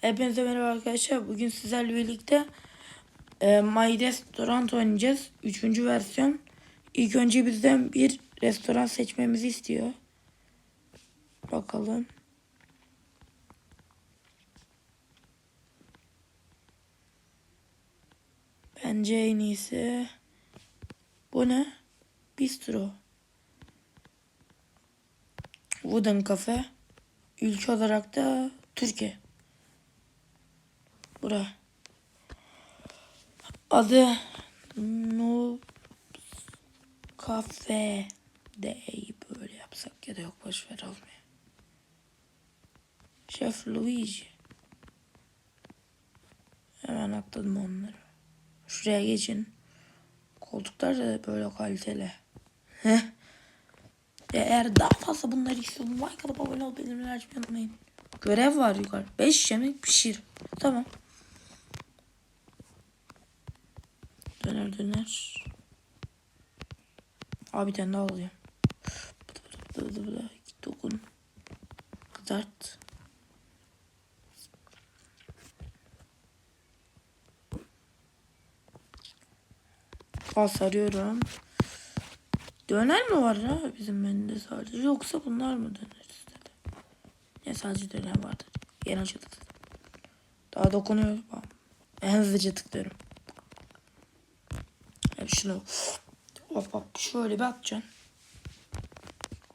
Hepinize merhaba arkadaşlar. Bugün sizlerle birlikte e, My Restaurant oynayacağız. Üçüncü versiyon. İlk önce bizden bir restoran seçmemizi istiyor. Bakalım. Bence en iyisi. Bu ne? Bistro. Wooden Cafe. Ülke olarak da Türkiye. Bura. Adı No Cafe Day böyle yapsak ya da yok boş ver almaya. Chef Luigi. Hemen atladım onları. Şuraya geçin. Koltuklar da böyle kaliteli. Heh. Eğer daha fazla bunları istiyorum. Like atıp abone ol bildirimleri açmayı unutmayın. Görev var yukarı. 5 yemek pişir. Tamam. Döner döner. Abi bir tane daha alayım. Bıdı. Dokun. Kızart. Al sarıyorum. Döner mi var ya bizim menüde sadece yoksa bunlar mı döner istedi? Ne sadece döner vardır. Yeni açıldı. Daha dokunuyor. En hızlıca tıklıyorum. Şunu hop hop şöyle bir atacaksın.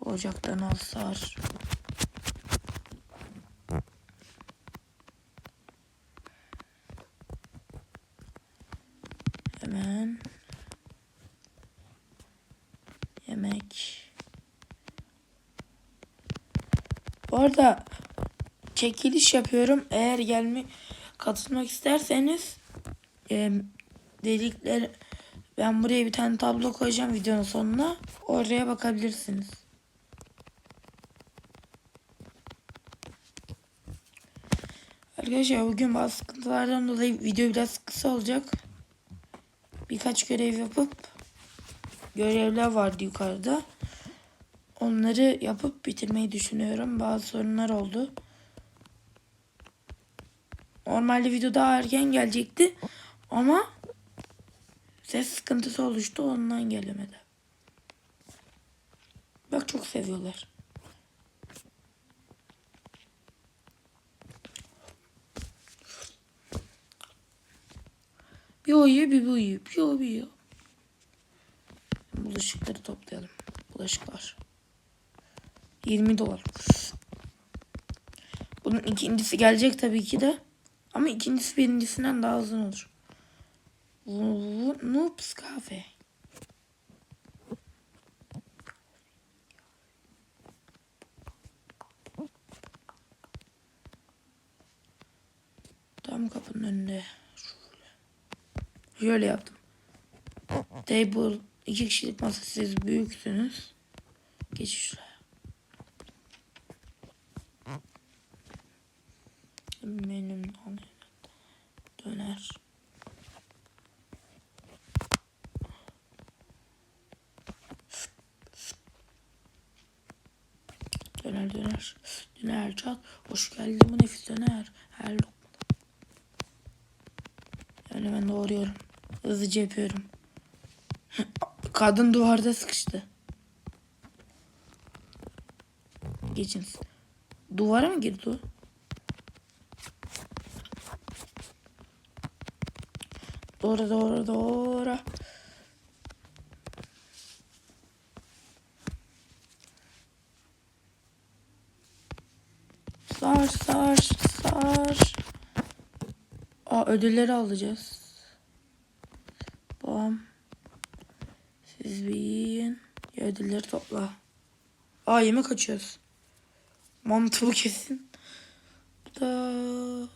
Ocaktan al sar. Hemen yemek. Bu arada çekiliş yapıyorum. Eğer gelme katılmak isterseniz e, delikler ben buraya bir tane tablo koyacağım videonun sonuna. Oraya bakabilirsiniz. Arkadaşlar bugün bazı sıkıntılardan dolayı video biraz kısa olacak. Birkaç görev yapıp görevler vardı yukarıda. Onları yapıp bitirmeyi düşünüyorum. Bazı sorunlar oldu. Normalde video daha erken gelecekti. Ama ses sıkıntısı oluştu. Ondan gelemedi. Bak çok seviyorlar. Bir o bir bu yiyor. Bir o bir yiyor. Bulaşıkları toplayalım. Bulaşıklar. 20 dolar. Bunun ikincisi gelecek tabii ki de. Ama ikincisi birincisinden daha uzun olur. Noobs Cafe. Tam kapının önünde. Şöyle. Şöyle yaptım. Table iki kişilik masa siz büyüksünüz. Geç şuraya. Benim döner. Döner döner. Döner çat. Hoş geldin bu nefis döner. Her lokmada. Yani ben doğruyorum. Hızlıca yapıyorum. Kadın duvarda sıkıştı. Geçin. Duvara mı girdi o? Doğru doğru doğru. Sar sar sar. Aa ödülleri alacağız. Bam. Siz bir yiyin. Ya ödülleri topla. Aa yemek açıyoruz. Mantı bu kesin. Da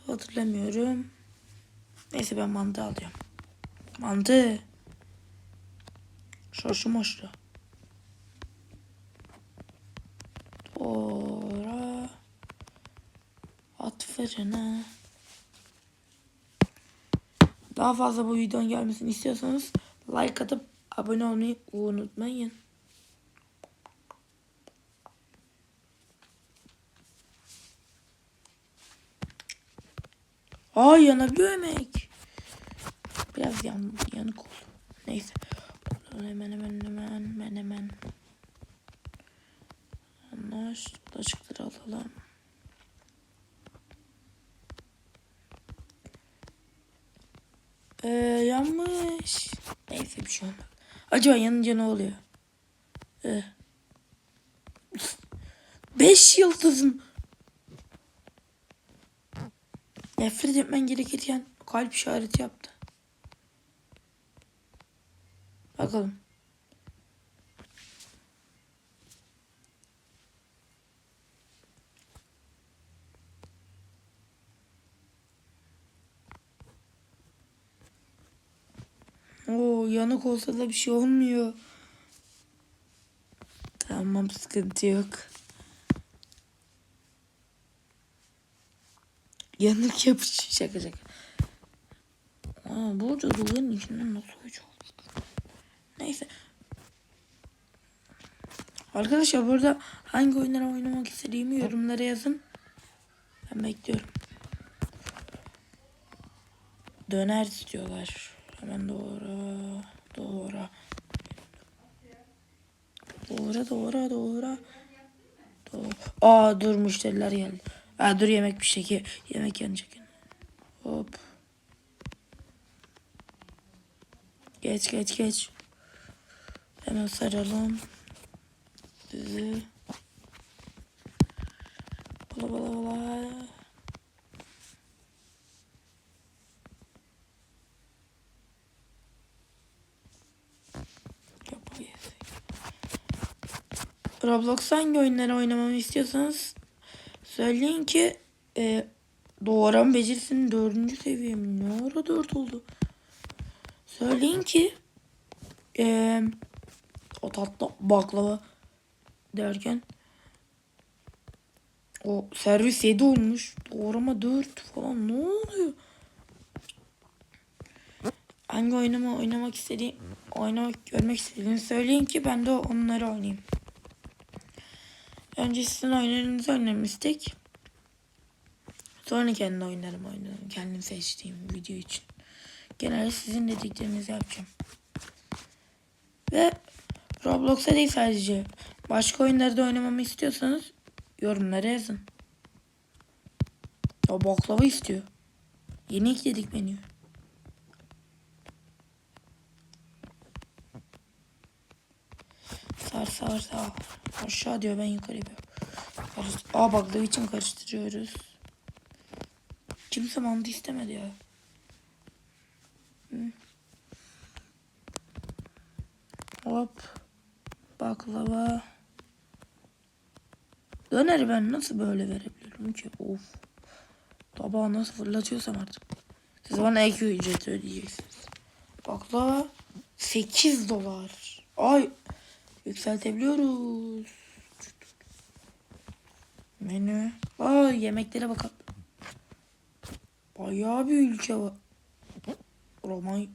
hatırlamıyorum. Neyse ben mantı alıyorum. Mantı. Şoşu moşlu. Doğra. At fırına. Daha fazla bu videonun gelmesini istiyorsanız like atıp abone olmayı unutmayın. Aa yanabiliyor yemek. Biraz yan, yanık oldu. Neyse. Hemen hemen hemen hemen hemen. Anlaş. Bulaşıkları alalım. Ee, yanmış. Şey olmaz. Acaba yanınca ne oluyor? Ee. Beş yıldızım. Nefret etmen gerekirken kalp işareti yaptı. Bakalım. Oo yanık olsa da bir şey olmuyor. Tamam sıkıntı yok. Yanık yapış şaka şaka. Aa burada duvarın içinden nasıl olacak? Neyse. Arkadaşlar burada hangi oyunlara oynamak istediğimi yorumlara yazın. Ben bekliyorum. Döner istiyorlar. Hemen doğru. Doğru. Doğru doğru doğru. Doğru. Aa dur müşteriler geldi. Aa dur yemek bir şey. Yemek yanacak. Hop. Geç geç geç. Hemen saralım. Düzü. Bala bala bala. Roblox hangi oyunları oynamamı istiyorsanız söyleyin ki e, doğuran becerisinin dördüncü seviyem. Ne ara dört oldu? Söyleyin ki e, o tatlı baklava derken o servis 7 olmuş. Doğrama 4 falan ne oluyor? Hangi oyunumu oynamak istediğim, oynamak görmek istediğini söyleyin ki ben de onları oynayayım. Önce sizin oyunlarınızı oynamıştık. Sonra kendi oyunlarımı oynadım. Kendim seçtiğim video için. Genelde sizin dediklerinizi yapacağım. Ve Roblox'a değil sadece. Başka oyunlarda oynamamı istiyorsanız yorumlara yazın. O baklava istiyor. Yeni ekledik menüyü. Sar sar sar. Aşağı diyor ben yukarı yapıyorum. Aa baklava için karıştırıyoruz. Kimse mantı istemedi ya. Hop. Baklava. Döneri ben nasıl böyle verebilirim ki? Of. Tabağı nasıl fırlatıyorsam artık. Siz bana ek ücret ödeyeceksiniz. Baklava 8 dolar. Ay. Yükseltebiliyoruz. Menü. Aa yemeklere bakalım. Bayağı bir ülke var. Roman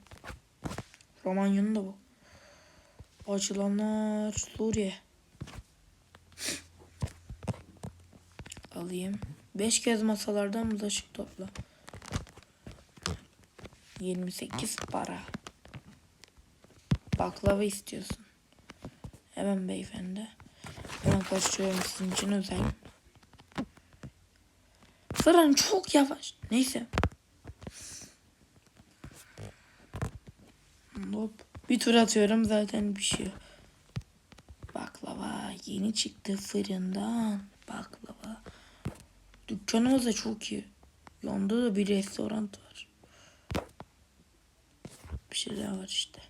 Romanya'nın da bu. Açılanlar Suriye. Alayım. Beş kez masalardan bulaşık topla. 28 para. Baklava istiyorsun. Hemen beyefendi. Hemen karıştırıyorum sizin için özel. Fırın çok yavaş. Neyse. Hop. Bir tur atıyorum zaten bir şey. Baklava yeni çıktı fırından. Baklava. Dükkanımız da çok iyi. Yanda da bir restoran var. Bir şey daha var işte.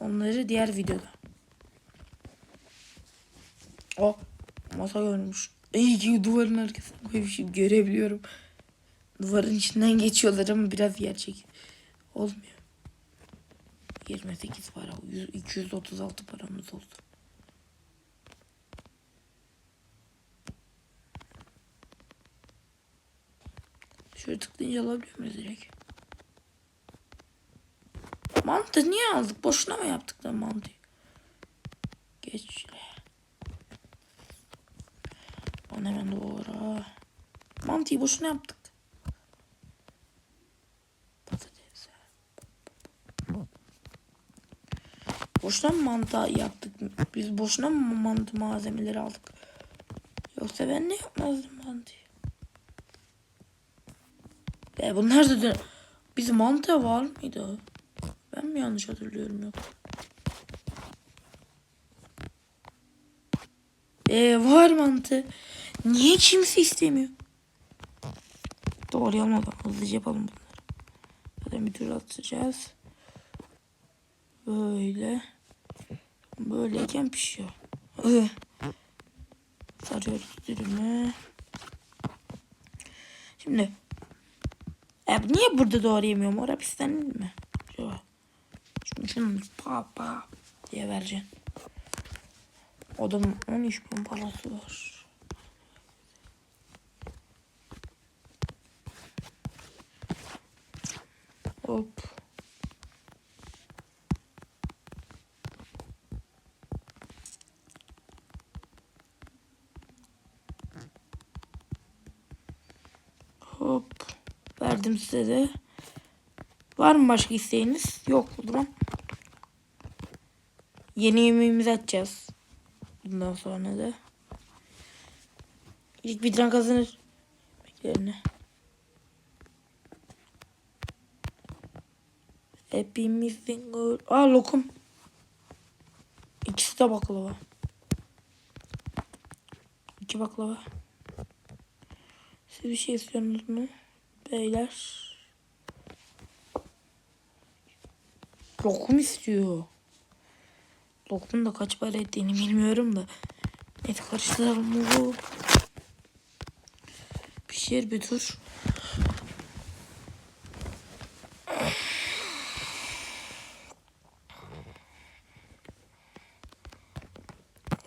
Onları diğer videoda. O masa görmüş. İyi ki duvarın arkasına koymuşum. Görebiliyorum. Duvarın içinden geçiyorlar ama biraz yer çekiyor. Olmuyor. 28 para. 100, 236 paramız oldu. Şöyle tıklayınca alabiliyor muyuz direkt? Mantı niye aldık? Boşuna mı yaptık da mantıyı? Geç Lan hemen doğru. Mantıyı boşuna yaptık. Boşuna mı mantı yaptık? Biz boşuna mı mantı malzemeleri aldık? Yoksa ben ne yapmazdım mantıyı? E bunlar da dön Biz mantı var mıydı? Ben mi yanlış hatırlıyorum yok. E var mantı. Niye kimse istemiyor? Doğru yapalım. Hızlıca yapalım bunları. Zaten bir tur atacağız. Böyle. Böyleyken pişiyor. Sarıyoruz dürümü. Şimdi. E, niye burada? Orada pislenir mi? Acaba? Şimdi şunu pa pa diye vereceksin. Adamın 13 bin parası var. Hop. Hop. Verdim size de. Var mı başka isteğiniz? Yok o zaman. Yeni yemeğimizi açacağız. Bundan sonra da. İlk bitiren kazanır. Yemeklerini. Hepimizin gol. Aa lokum. İkisi de baklava. İki baklava. Siz bir şey istiyorsunuz mu? Beyler. Lokum istiyor. Lokum da kaç para ettiğini bilmiyorum da. Neyse karıştıralım bunu. Pişir bir tur.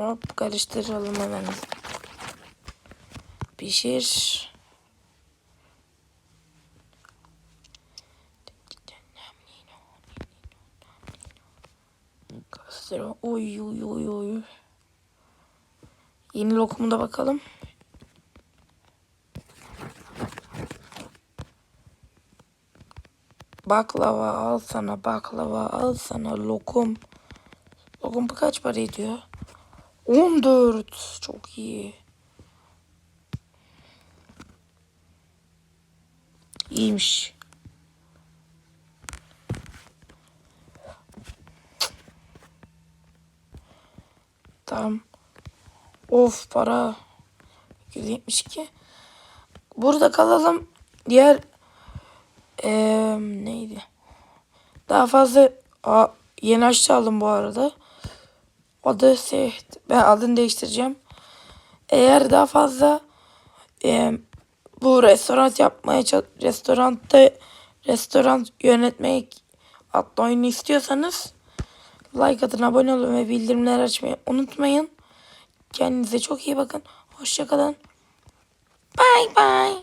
Hop karıştıralım hemen. Pişir. Karıştır. Oy oy oy oy. Yeni lokumuna bakalım. Baklava al sana baklava al sana lokum. Lokum kaç para ediyor? 14. Çok iyi. İyiymiş. Tamam. Of para. 172. Burada kalalım. Diğer eee neydi? Daha fazla Aa, yeni aşçı aldım bu arada. Adı şey, ben adını değiştireceğim. Eğer daha fazla eee, bu restoran yapmaya restoranda restoran yönetmek adlı oyunu istiyorsanız like atın, abone olun ve bildirimleri açmayı unutmayın. Kendinize çok iyi bakın. Hoşçakalın. Bye bye.